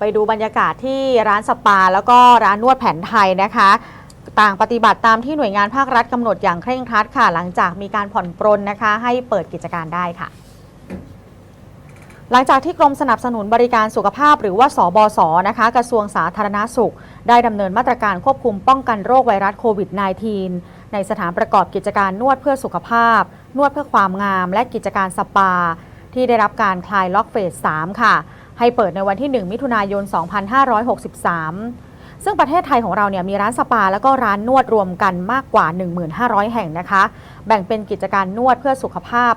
ไปดูบรรยากาศที่ร้านสปา แล้วก็ร้านนวดแผนไทยนะคะ ต่างปฏิบัติตามที่หน่วยงานภาครัฐกำหนดอย่างเคร่งครัดค่ะ หลังจากมีการผ่อนปรนนะคะ ให้เปิดกิจการได้ค่ะหลังจากที่กรมสนับสนุนบริการสุขภาพหรือว่าสบศนะคะ กระทรวงสาธารณาสุข ได้ดำเนินมาตรการควบคุมป้องกันโรคไวรัสโควิด -19 ในสถานประกอบกิจการนวดเพื่อสุขภาพ นวดเพื่อความงาม และกิจการสปา ที่ได้รับการคลายล็อกเฟส 3 ค่ะ ให้เปิดในวันที่ 1 มิถุนายน 2563 ซึ่งประเทศไทยของเราเนี่ยมีร้านสปาแล้วก็ร้านนวดรวมกันมากกว่า 1,500 แห่งนะคะ แบ่งเป็นกิจการนวดเพื่อสุขภาพ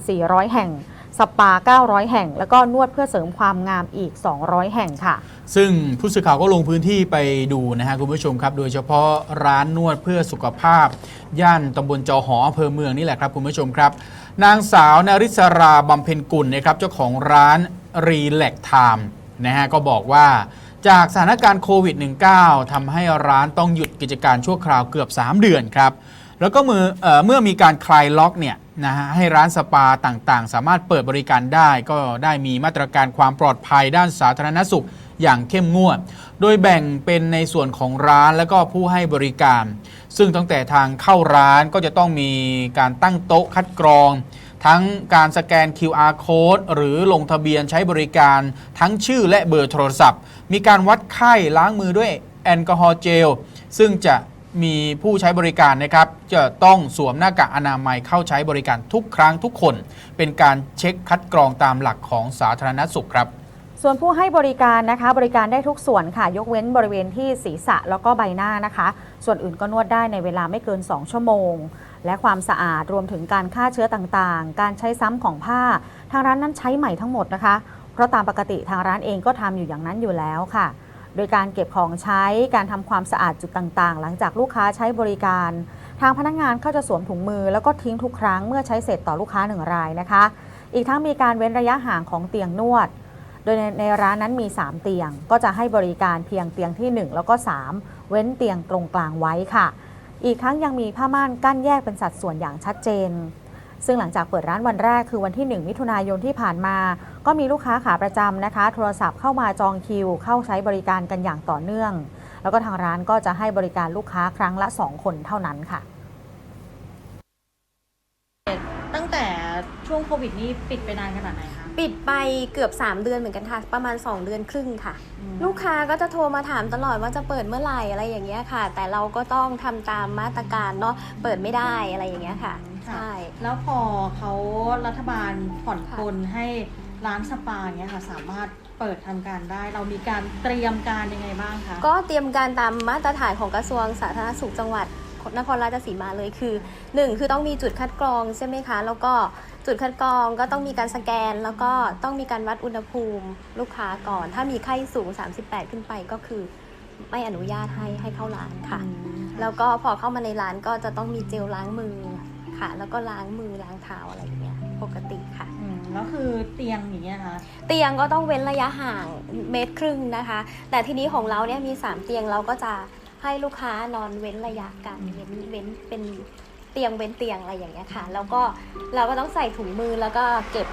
9,400 แห่งสปา 900 แห่ง แล้วก็นวดเพื่อเสริมความงามอีก 200 แห่งค่ะ ซึ่งผู้สื่อข่าวก็ลงพื้นที่ไปดูนะฮะคุณผู้ชมครับ โดยเฉพาะร้านนวดเพื่อสุขภาพ ย่านตำบลจอหออำเภอเมืองนี่แหละครับคุณผู้ชมครับ นางสาวนาริศราบำเพ็ญกุลนะครับเจ้าของร้าน รีแลกไทม์นะฮะก็บอกว่าจากสถานการณ์โควิด -19 ทำให้ร้านต้องหยุดกิจการชั่วคราวเกือบ 3 เดือนครับ แล้วก็เมื่อเออเมื่อมีการคลายล็อกเนี่ยนะฮะให้ร้านสปาต่างๆ สามารถเปิดบริการได้ ก็ได้มีมาตรการความปลอดภัยด้านสาธารณสุขอย่างเข้มงวด โดยแบ่งเป็นในส่วนของร้านและก็ผู้ให้บริการ ซึ่งตั้งแต่ทางเข้าร้านก็จะต้องมีการตั้งโต๊ะคัดกรอง ทั้งการสแกน QR code หรือลงทะเบียนใช้บริการ ทั้งชื่อและเบอร์โทรศัพท์ มีการวัดไข้ล้างมือด้วยแอลกอฮอล์เจล ซึ่งจะมีผู้ใช้บริการนะครับ จะต้องสวมหน้ากากอนามัยเข้าใช้บริการทุกครั้งทุกคน เป็นการเช็คคัดกรองตามหลักของสาธารณสุขครับ ส่วนผู้ให้บริการนะคะ บริการได้ทุกส่วนค่ะ ยกเว้นบริเวณที่ศีรษะแล้วก็ใบหน้านะคะ ส่วนอื่นก็นวดได้ในเวลาไม่เกิน 2 ชั่วโมง และความสะอาดรวมถึงการฆ่าเชื้อต่างๆ การใช้ซ้ำของผ้า ทางร้านนั้นใช้ใหม่ทั้งหมดนะคะ เพราะตามปกติทางร้านเองก็ทำอยู่อย่างนั้นอยู่แล้วค่ะ โดยการเก็บของใช้ การทำความสะอาดจุดต่างๆ หลังจากลูกค้าใช้บริการ ทางพนักงานก็จะสวมถุงมือ แล้วก็ทิ้งทุกครั้งเมื่อใช้เสร็จต่อลูกค้าหนึ่งรายนะคะ อีกทั้งมีการเว้นระยะห่างของเตียงนวด โดยในในร้านนั้นมี 3 เตียง ก็จะให้บริการเพียงเตียงที่ 1 แล้วก็ 3 เว้นเตียงตรงกลางไว้ค่ะ อีกทั้งยังมีผ้าม่านกั้นแยกเป็นสัดส่วนอย่างชัดเจน ซึ่งหลังจากเปิดร้านวันแรกคือวันที่ 1 มิถุนายนที่ผ่านมา ก็มีลูกค้าขาประจำนะคะ โทรศัพท์เข้ามาจองคิว เข้าใช้บริการกันอย่างต่อเนื่อง แล้วก็ทางร้านก็จะให้บริการลูกค้าครั้งละ 2 คนเท่านั้นค่ะตั้งแต่ช่วงโควิดนี่ปิดไปนานขนาดไหนคะ ปิดไปเกือบ 3 เดือนเหมือนกันค่ะ ประมาณ 2 เดือนครึ่งค่ะอืมลูกค้าก็จะโทรมาถามตลอดว่าจะเปิดเมื่อไหร่อะไรอย่างเงี้ยค่ะ แต่เราก็ต้องทำตามมาตรการเนาะเปิดไม่ได้อะไรอย่างเงี้ยค่ะ ใช่ แล้วพอเขารัฐบาลผ่อนปลนให้ร้านสปาอย่างเงี้ยค่ะสามารถเปิดทำการได้ เรามีการเตรียมการยังไงบ้างคะก็เตรียมการตามมาตรฐานของกระทรวงสาธารณสุขจังหวัดนครราชสีมาเลยคือ 1 คือต้องมีจุดคัดกรองใช่ไหมคะ แล้วก็ จุดคัดกรองก็ต้องมีการสแกน แล้วก็ต้องมีการวัดอุณหภูมิลูกค้าก่อน ถ้ามีไข้สูง 38 ขึ้นไปก็คือ ไม่อนุญาตให้ให้เข้าร้านค่ะ แล้วก็พอเข้ามาในร้านก็จะต้องมีเจลล้างมือค่ะ แล้วก็ล้างมือล้างเท้าอะไรอย่างเงี้ยปกติค่ะอืมแล้วคือเตียงอย่างเงี้ยค่ะเตียงก็ต้องเว้นระยะห่างเมตรครึ่งนะคะ แต่ทีนี้ของเราเนี่ยมี 3 เตียงเราก็จะให้ลูกค้านอนเว้นระยะกันเว้นเว้นเป็น เตียงเว้นเตียงอะไรอย่างเงี้ยค่ะ แล้วก็เราก็ต้องใส่ถุงมือแล้วก็เก็บ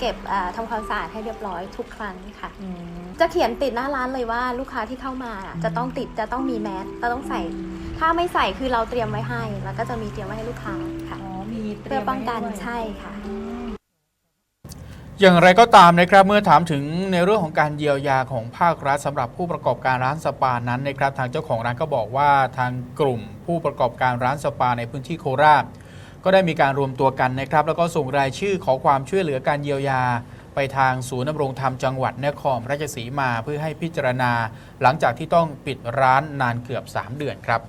เก็บอ่าทำความสะอาดให้เรียบร้อยทุกครั้งค่ะอืมจะเขียนติดหน้าร้านเลยว่าลูกค้าที่เข้ามาจะต้องติดจะต้องมีแมสจะต้องใส่ ถ้าไม่ใส่คือเราเตรียมไว้ให้ แล้วก็จะมีเตรียมไว้ให้ลูกค้าค่ะอ๋อมีตรีเพื่ยอมป้องกันไว้ด้วยใช่ค่ะ อย่างไรก็ตามนะครับเมื่อถามถึงในเรื่องของการเยียวยาของภาครัฐสำหรับผู้ประกอบการร้านสปานั้นนะครับทางเจ้าของร้านก็บอกว่าทางกลุ่มผู้ประกอบการร้านสปาในพื้นที่โคราช ก็ได้มีการรวมตัวกันนะครับ แล้วก็ส่งรายชื่อขอความช่วยเหลือการเยียวยา ไปทางศูนย์ดำรงธรรมจังหวัดนครราชสีมาเพื่อให้พิจารณา หลังจากที่ต้องปิดร้านนานเกือบ 3 เดือนครับ